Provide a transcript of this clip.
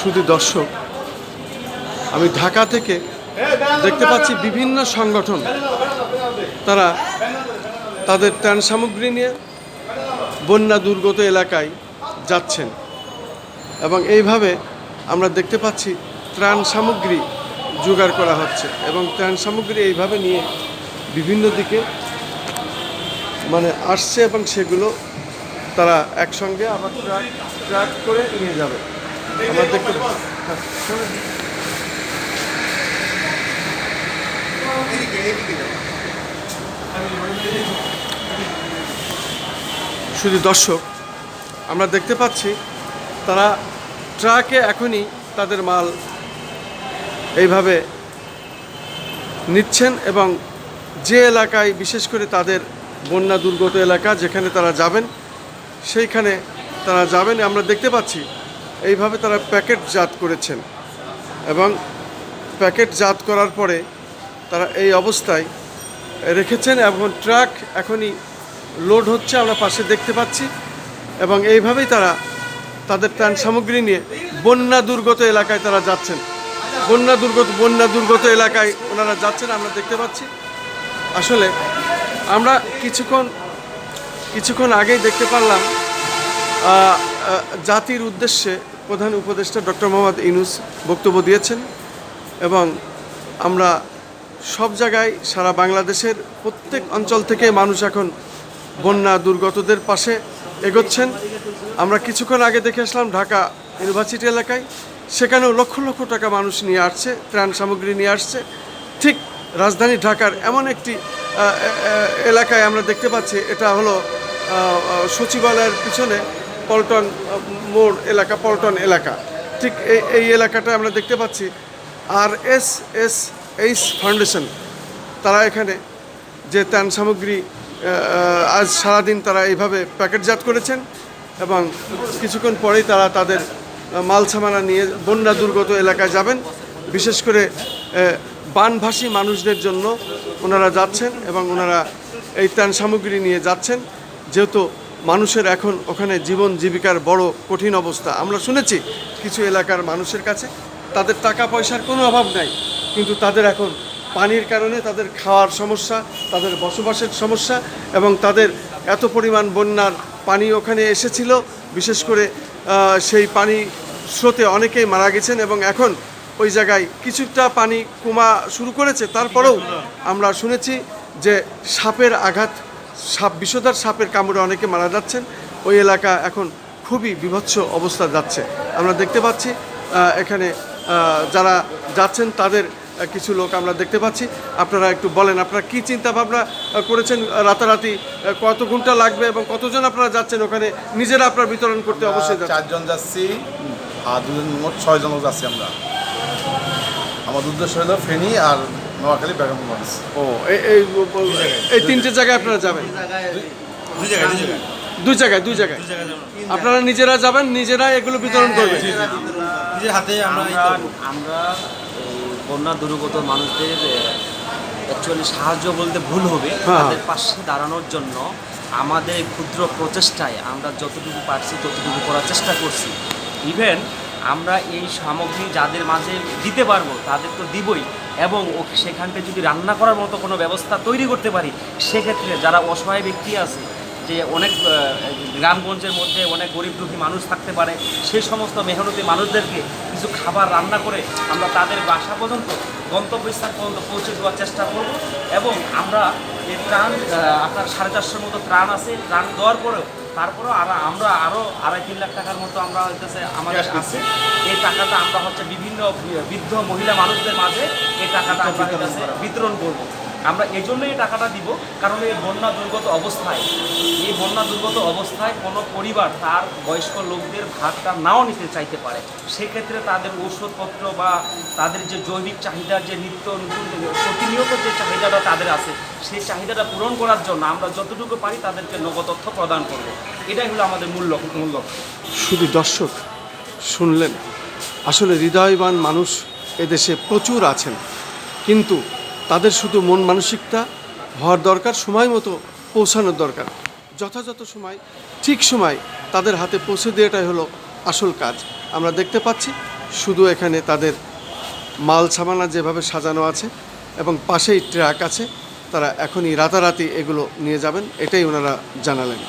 শুধু দর্শক, আমি ঢাকা থেকে দেখতে পাচ্ছি বিভিন্ন সংগঠন। তারা তাদের ত্রাণ সামগ্রী নিয়ে বন্যা দুর্গত এলাকায় যাচ্ছেন। এবং এইভাবে আমরা দেখতে পাচ্ছি ত্রাণ সামগ্রী জোগাড় করা হচ্ছে এবং ত্রাণ সামগ্রী এইভাবে নিয়ে বিভিন্ন দিকে মানে আসছে এবং সেগুলো তারা একসঙ্গে আবার ট্রাক ট্রাক করে নিয়ে যাবে। শুধু দর্শক, আমরা দেখতে পাচ্ছি তারা ট্রাকে এখনই তাদের মাল এইভাবে নিচ্ছেন এবং যে এলাকায়, বিশেষ করে তাদের বন্যা দুর্গত এলাকা যেখানে তারা যাবেন, সেইখানে তারা যাবেন। আমরা দেখতে পাচ্ছি এইভাবে তারা প্যাকেটজাত করেছেন এবং প্যাকেটজাত করার পরে তারা এই অবস্থায় রেখেছেন এবং ট্রাক এখনই লোড হচ্ছে, আমরা পাশে দেখতে পাচ্ছি এবং এইভাবেই তারা তাদের ত্রাণ সামগ্রী নিয়ে বন্যা দুর্গত এলাকায় তারা যাচ্ছেন। বন্যা দুর্গত বন্যা দুর্গত এলাকায় ওনারা যাচ্ছেন, আমরা দেখতে পাচ্ছি। আসলে আমরা কিছুক্ষণ কিছুক্ষণ আগেই দেখতে পারলাম জাতির উদ্দেশ্যে প্রধান উপদেষ্টা ডক্টর মোহাম্মদ ইনুস বক্তব্য দিয়েছেন এবং আমরা সব জায়গায় সারা বাংলাদেশের প্রত্যেক অঞ্চল থেকে মানুষ এখন বন্যা দুর্গতদের পাশে এগোচ্ছেন। আমরা কিছুক্ষণ আগে দেখে আসলাম ঢাকা ইউনিভার্সিটি এলাকায় সেখানেও লক্ষ লক্ষ টাকা মানুষ নিয়ে আসছে, ত্রাণ সামগ্রী নিয়ে আসছে। ঠিক রাজধানী ঢাকার এমন একটি এলাকায় আমরা দেখতে পাচ্ছি, এটা হলো সচিবালয়ের পিছনে পল্টন মোড় এলাকা, পল্টন এলাকা। ঠিক এই এই এলাকাটা আমরা দেখতে পাচ্ছি। R S S H foundation, তারা এখানে যে ত্রাণ সামগ্রী আজ সারাদিন তারা এইভাবে প্যাকেটজাত করেছেন এবং কিছুক্ষণ পরেই তারা তাদের মাল সামানা নিয়ে বন্যা দুর্গত এলাকায় যাবেন। বিশেষ করে বানভাসী মানুষদের জন্য ওনারা যাচ্ছেন এবং ওনারা এই ত্রাণ সামগ্রী নিয়ে যাচ্ছেন। যেহেতু মানুষের এখন ওখানে জীবন জীবিকার বড় কঠিন অবস্থা। আমরা শুনেছি কিছু এলাকার মানুষের কাছে, তাদের টাকা পয়সার কোনো অভাব নাই, কিন্তু তাদের এখন পানির কারণে তাদের খাওয়ার সমস্যা, তাদের বসবাসের সমস্যা এবং তাদের এত পরিমাণ বন্যার পানি ওখানে এসেছিল। বিশেষ করে সেই পানি স্রোতে অনেকেই মারা গেছেন এবং এখন ওই জায়গায় কিছুটা পানি কমা শুরু করেছে। তারপরেও আমরা শুনেছি যে সাপের আঘাত সাপ বিষধর সাপের কামড়ে অনেকে মারা যাচ্ছেন। ওই এলাকা এখন খুবই বিভৎস অবস্থা যাচ্ছে। আমরা দেখতে পাচ্ছি এখানে যারা যাচ্ছেন তাদের কিছু লোক আমরা দেখতে পাচ্ছি। আপনারা একটু বলেন আপনারা কী চিন্তা ভাবনা করেছেন? রাতারাতি কত ঘণ্টা লাগবে এবং কতজন আপনারা যাচ্ছেন ওখানে? নিজেরা আপনারা বিতরণ করতে অবশ্যই চারজন যাচ্ছি আর দুজন মোট ছয়জন লোক যাচ্ছি আমরা। আমাদের উদ্দেশ্য হলো ফেনী আর নোয়াখালী বেগমগঞ্জ ও এই এই এই তিনটে জায়গায় আপনারা যাবেন? দুই জায়গায় দুই জায়গায় দুই জায়গায়। দুই জায়গায় দুই জায়গায়? যাব। আপনারা নিজেরা যাবেন নিজেরা এগুলো বিতরণ করবেন? নিজের হাতে আমরা আমরা করব। আমরা এই বন্যা দুর্গত মানুষদের অ্যাকচুয়ালি সাহায্য বলতে ভুল হবে। হ্যাঁ। তাদের পাশে দাঁড়ানোর জন্য আমাদের এই ক্ষুদ্র প্রচেষ্টায় আমরা যতটুকু পারছি ততটুকু করার চেষ্টা করছি। ইভেন আমরা এই সামগ্রী যাদের মাঝে দিতে পারব তাদের তো দিবই। এবং সেখানটা যদি রান্না করার মতো কোনো ব্যবস্থা তৈরি করতে পারি, সেক্ষেত্রে যারা অসহায় ব্যক্তি আছে, যে অনেক গ্রামগঞ্জের মধ্যে অনেক গরিব দুঃখী মানুষ থাকতে পারে, সেই সমস্ত মেহনতি মানুষদেরকে কিছু খাবার রান্না করে আমরা তাদের বাসা পর্যন্ত, গন্তব্যস্থান পর্যন্ত পৌঁছে দেওয়ার চেষ্টা করব এবং আমরা এই ত্রাণ আপনার সাড়ে চারশোর মতো ত্রাণ আছে, ত্রাণ দেওয়ার পরেও তারপরেও আর আমরা আরও আড়াই তিন লাখ টাকার মতো আমরা হইতেছে আমাদের আছে। এই টাকাটা আমরা হচ্ছে বিভিন্ন বৃদ্ধ মহিলা মানুষদের মাঝে এই টাকাটা আমরা বিতরণ করব। আমরা এই জন্যই এই টাকাটা দিব, কারণ এই বন্যা দুর্গত অবস্থায়, এই বন্যা দুর্গত অবস্থায় কোনো পরিবার তার বয়স্ক লোকদের ভাগটা নাও নিতে চাইতে পারে। সেক্ষেত্রে তাদের ঔষধপত্র বা তাদের যে জৈবিক চাহিদার যে নিত্য প্রতিনিয়ত যে চাহিদাটা তাদের আছে, সেই চাহিদাটা পূরণ করার জন্য আমরা যতটুকু পারি তাদেরকে নগদ তথ্য প্রদান করব। এটাই হলো আমাদের মূল লক্ষ্য। মূল লক্ষ্য। শুধু দর্শক, শুনলেন? আসলে হৃদয়বান মানুষ এদেশে প্রচুর আছেন। কিন্তু তাদের শুধু মন মানসিকতা হওয়ার দরকার, সময় মতো পৌঁছানোর দরকার। যথাযথ সময়, ঠিক সময় তাদের হাতে পৌঁছে দেওয়াটাই হলো আসল কাজ। আমরা দেখতে পাচ্ছি শুধু এখানে তাদের মাল সামানা যেভাবে সাজানো আছে এবং পাশেই ট্রাক আছে, তারা এখনই রাতারাতি এগুলো নিয়ে যাবেন, এটাই ওনারা জানালেন।